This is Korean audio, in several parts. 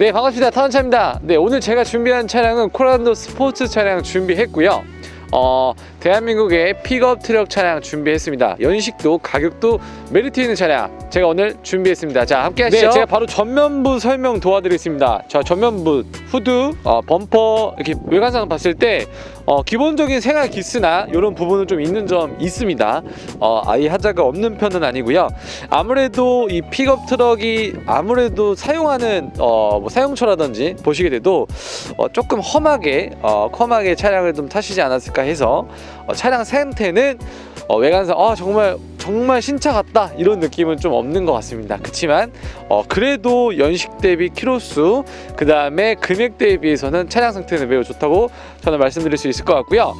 네 반갑습니다. 타원차입니다. 네 오늘 제가 준비한 차량은 코란도 스포츠 차량 준비했고요. 어 대한민국의 픽업 트럭 차량 준비했습니다. 연식도 가격도 메리트 있는 차량 제가 오늘 준비했습니다. 자 함께 하시죠. 네 제가 바로 전면부 설명 도와드리겠습니다. 자 전면부 후드 어, 범퍼 이렇게 외관상 봤을 때 어, 기본적인 생활 기스나 이런 부분은 좀 있는 점 있습니다. 어, 아예 하자가 없는 편은 아니고요. 아무래도 이 픽업 트럭이 아무래도 사용하는 어, 뭐 사용처라든지 보시게 돼도 어, 조금 험하게 어, 험하게 차량을 좀 타시지 않았을까 해서 어, 차량 상태는 어, 외관상 아 정말 정말 신차 같다 이런 느낌은 좀 없는 것 같습니다. 그렇지만 어, 그래도 연식 대비 키로수 그 다음에 금액 대비해서는 차량 상태는 매우 좋다고 저는 말씀드릴 수 있을 것 같고요.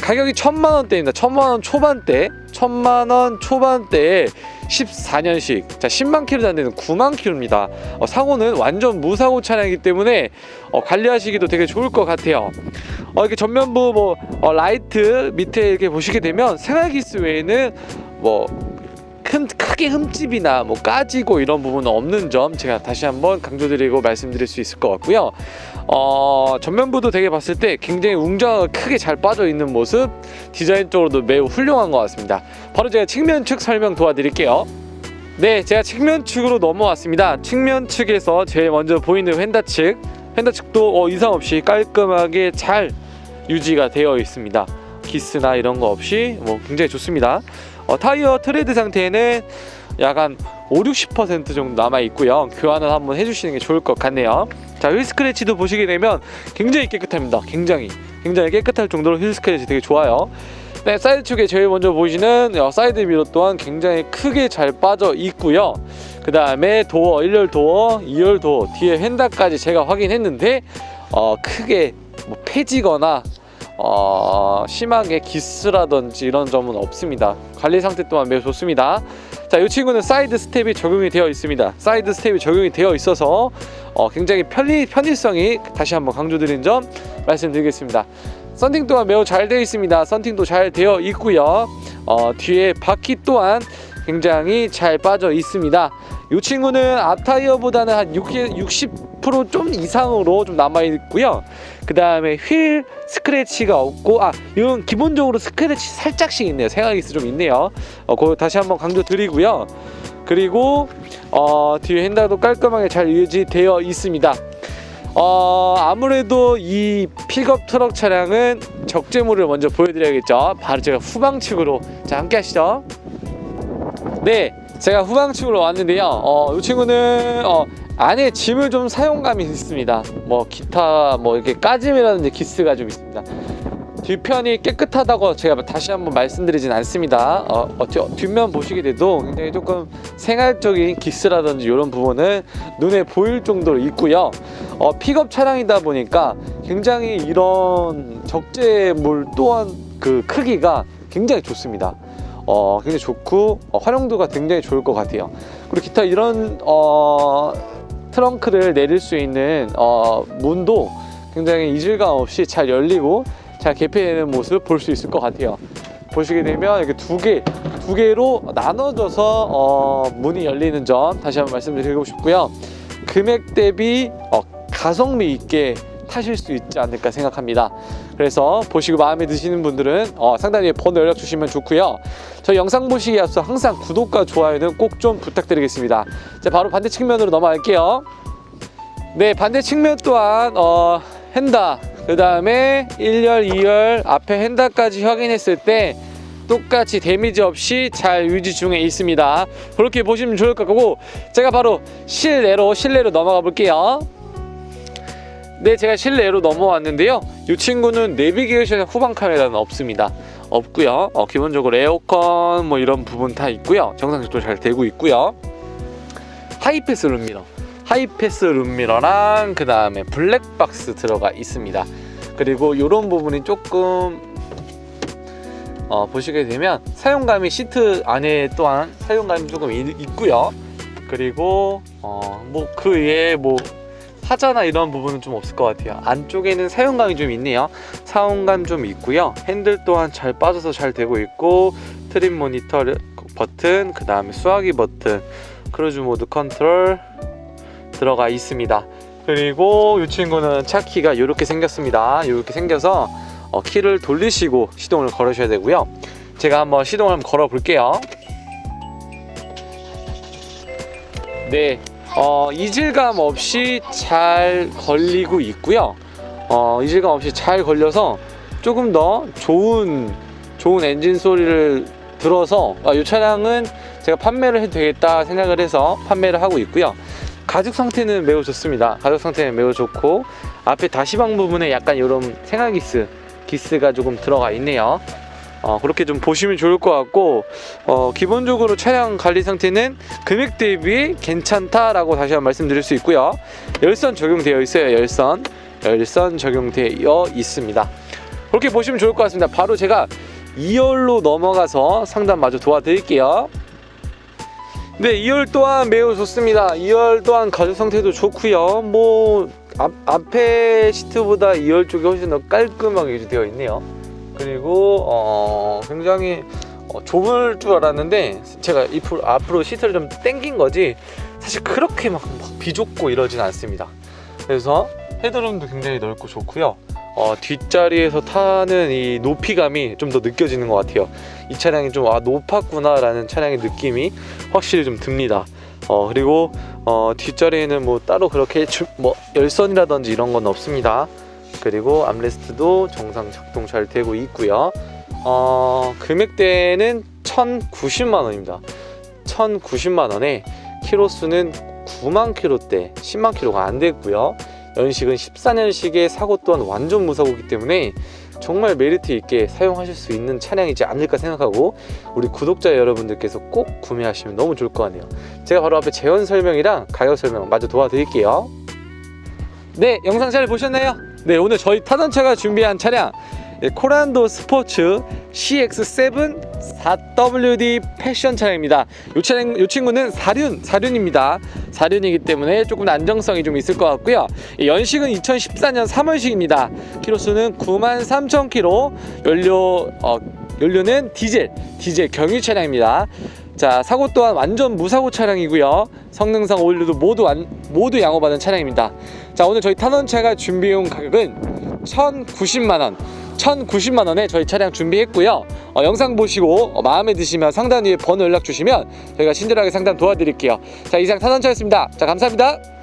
가격이 천만 원대입니다. 천만 원 초반대, 천만 원 초반대에 14년식, 자 10만 킬로 안 되는 9만 킬로입니다. 어, 사고는 완전 무사고 차량이기 때문에 어, 관리하시기도 되게 좋을 것 같아요. 어, 이렇게 전면부 뭐 어, 라이트 밑에 이렇게 보시게 되면 생활기스 외에는 뭐 큰, 크게 흠집이나 뭐 까지고 이런 부분은 없는 점 제가 다시 한번 강조드리고 말씀드릴 수 있을 것 같고요. 어, 전면부도 되게 봤을 때 굉장히 웅장하게 크게 잘 빠져 있는 모습 디자인적으로도 매우 훌륭한 것 같습니다. 바로 제가 측면 측 설명 도와드릴게요. 네, 제가 측면 측으로 넘어왔습니다. 측면 측에서 제일 먼저 보이는 휀다 측, 휀다 측도 어, 이상 없이 깔끔하게 잘 유지가 되어 있습니다. 기스나 이런 거 없이 뭐 굉장히 좋습니다. 어, 타이어 트레드 상태에는 약간 5, 60% 정도 남아 있고요. 교환을 한번 해주시는 게 좋을 것 같네요. 자, 휠 스크래치도 보시게 되면 굉장히 깨끗합니다. 굉장히 굉장히 깨끗할 정도로 휠 스크래치 되게 좋아요. 네, 사이드 쪽에 제일 먼저 보이시는 어, 사이드 미러 또한 굉장히 크게 잘 빠져 있고요. 그 다음에 도어 1열 도어, 2열 도어 뒤에 휀다까지 제가 확인했는데 어, 크게 뭐 폐지거나 어, 심하게 기스라든지 이런 점은 없습니다. 관리 상태 또한 매우 좋습니다. 자, 이 친구는 사이드 스텝이 적용이 되어 있습니다. 사이드 스텝이 적용이 되어 있어서 어, 굉장히 편리 편의성이 다시 한번 강조드린 점 말씀드리겠습니다. 썬팅 또한 매우 잘 되어 있습니다. 썬팅도 잘 되어 있고요. 어, 뒤에 바퀴 또한 굉장히 잘 빠져 있습니다. 이 친구는 앞 타이어보다는 한 60%좀 이상으로 좀 남아 있고요. 그 다음에 휠 스크래치가 없고 아 이건 기본적으로 스크래치 살짝씩 있네요. 생각이스 좀 있네요. 어, 그거 다시 한번 강조 드리고요. 그리고 어, 뒤에 핸들도 깔끔하게 잘 유지되어 있습니다. 어, 아무래도 이 픽업 트럭 차량은 적재물을 먼저 보여드려야겠죠. 바로 제가 후방 측으로 자 함께 하시죠. 네, 제가 후방 측으로 왔는데요. 어, 이 친구는 어, 안에 짐을 좀 사용감이 있습니다. 뭐 기타 뭐 이렇게 까짐이라든지 기스가 좀 있습니다. 뒤편이 깨끗하다고 제가 다시 한번 말씀드리진 않습니다. 어, 어, 뒷면 보시게 돼도 굉장히 조금 생활적인 기스라든지 이런 부분은 눈에 보일 정도로 있고요. 어, 픽업 차량이다 보니까 굉장히 이런 적재물 또한 그 크기가 굉장히 좋습니다. 어, 굉장히 좋고 어, 활용도가 굉장히 좋을 것 같아요. 그리고 기타 이런 어, 트렁크를 내릴 수 있는 어, 문도 굉장히 이질감 없이 잘 열리고 잘 개폐되는 모습 볼 수 있을 것 같아요. 보시게 되면 이렇게 두 개, 두 개로 나눠져서 어, 문이 열리는 점 다시 한번 말씀드리고 싶고요. 금액 대비 어, 가성비 있게 타실 수 있지 않을까 생각합니다. 그래서 보시고 마음에 드시는 분들은 어, 상단에 번호 연락 주시면 좋고요. 저 영상 보시기에 앞서 항상 구독과 좋아요는 꼭 좀 부탁드리겠습니다. 자, 바로 반대 측면으로 넘어갈게요. 네, 반대 측면 또한 어, 핸다, 그 다음에 1열, 2열 앞에 핸다까지 확인했을 때 똑같이 데미지 없이 잘 유지 중에 있습니다. 그렇게 보시면 좋을 것 같고 제가 바로 실내로 실내로 넘어가 볼게요. 네, 제가 실내로 넘어왔는데요. 이 친구는 내비게이션 후방 카메라는 없습니다. 없고요. 어, 기본적으로 에어컨 뭐 이런 부분 다 있고요. 정상 적도 잘 되고 있고요. 하이패스 룸미러, 하이패스 룸미러랑 그 다음에 블랙박스 들어가 있습니다. 그리고 이런 부분이 조금 어, 보시게 되면 사용감이 시트 안에 또한 사용감이 조금 있, 있고요. 그리고 어, 뭐그 외에 뭐 하자나 이런 부분은 좀 없을 것 같아요. 안쪽에는 사용감이 좀 있네요. 사용감 좀 있고요. 핸들 또한 잘 빠져서 잘 되고 있고 트림 모니터 버튼, 그 다음에 수화기 버튼, 크루즈 모드 컨트롤 들어가 있습니다. 그리고 이 친구는 차 키가 이렇게 생겼습니다. 이렇게 생겨서 어, 키를 돌리시고 시동을 걸으셔야 되고요. 제가 한번 시동을 한번 걸어 볼게요. 네, 어, 이질감 없이 잘 걸리고 있고요. 어, 이질감 없이 잘 걸려서 조금 더 좋은 좋은 엔진 소리를 들어서 아, 이 차량은 제가 판매를 해도 되겠다 생각을 해서 판매를 하고 있고요. 가죽 상태는 매우 좋습니다. 가죽 상태는 매우 좋고 앞에 다시방 부분에 약간 이런 생활기스 기스가 조금 들어가 있네요. 어, 그렇게 좀 보시면 좋을 것 같고 어, 기본적으로 차량 관리 상태는 금액 대비 괜찮다라고 다시 한번 말씀드릴 수 있고요. 열선 적용되어 있어요. 열선 열선 적용되어 있습니다. 그렇게 보시면 좋을 것 같습니다. 바로 제가 2열로 넘어가서 상담 마저 도와드릴게요. 네, 2열 또한 매우 좋습니다. 2열 또한 가죽 상태도 좋고요. 뭐 앞, 앞에 시트보다 2열 쪽이 훨씬 더 깔끔하게 유지되어 있네요. 그리고 어, 굉장히 어, 좁을 줄 알았는데 제가 이프, 앞으로 시트를 좀 당긴 거지 사실 그렇게 막, 막 비좁고 이러진 않습니다. 그래서 헤드룸도 굉장히 넓고 좋고요. 어, 뒷자리에서 타는 이 높이감이 좀 더 느껴지는 것 같아요. 이 차량이 좀 아, 높았구나라는 차량의 느낌이 확실히 좀 듭니다. 어, 그리고 어, 뒷자리에는 뭐 따로 그렇게 주, 뭐 열선이라든지 이런 건 없습니다. 그리고 암레스트도 정상 작동 잘 되고 있고요. 어, 금액대는 1,090만 원입니다. 1,090만 원에 키로수는 9만 킬로대, 10만 킬로가 안 됐고요. 연식은 14년식의 사고 또한 완전 무사고이기 때문에 정말 메리트 있게 사용하실 수 있는 차량이지 않을까 생각하고 우리 구독자 여러분들께서 꼭 구매하시면 너무 좋을 것 같네요. 제가 바로 앞에 재원 설명이랑 가격 설명 마저 도와드릴게요. 네, 영상 잘 보셨나요? 네, 오늘 저희 타던 차가 준비한 차량 네, 코란도 스포츠 CX7 4WD 패션 차량입니다. 이 차량, 이 친구는 사륜, 사륜입니다. 사륜이기 때문에 조금 안정성이 좀 있을 것 같고요. 이 연식은 2014년 3월식입니다. 키로수는 93,000km, 연료 어, 연료는 디젤, 디젤 경유 차량입니다. 자 사고 또한 완전 무사고 차량이고요. 성능상 오일도 모두 완, 모두 양호받은 차량입니다. 자 오늘 저희 탄원차가 준비해온 가격은 1,090만 원. 1,090만 원에 저희 차량 준비했고요. 어, 영상 보시고 어, 마음에 드시면 상단 위에 번호 연락 주시면 저희가 친절하게 상담 도와드릴게요. 자 이상 탄원차였습니다. 자 감사합니다.